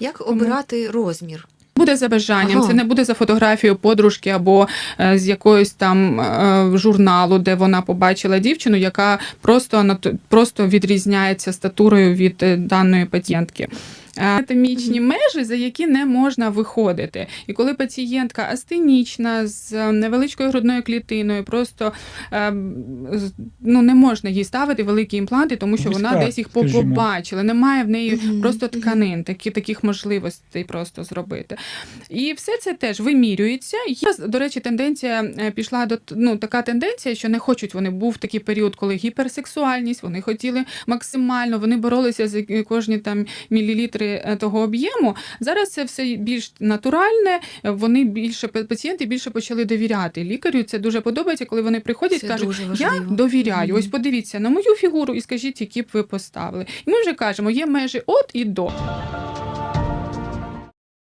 Як обирати розмір? Буде за бажанням, Ага. це не буде за фотографією подружки або е, з якоїсь там е, журналу, де вона побачила дівчину, яка просто просто відрізняється статурою від е, даної пацієнтки. Анатомічні межі, за які не можна виходити. І коли пацієнтка астенічна з е, невеличкою грудною клітиною, просто е, ну, не можна їй ставити великі імпланти, тому що вона десь їх побачила. Немає в неї просто тканин, такі, таких можливостей просто зробити. І все це теж вимірюється. Є, до речі, тенденція е, пішла до ну, така тенденція, що не хочуть вони. Був такий період, коли гіперсексуальність, вони хотіли максимально, вони боролися за кожні там мілілітри е, того об'єму. Зараз це все більш натуральне. Вони більше пацієнти більше почали довіряти лікарю. Це дуже подобається, коли вони приходять Це кажуть, я довіряю. довіряю. Мгм. Ось подивіться на мою фігуру і скажіть, які б ви поставили. І ми вже кажемо, є межі от і до.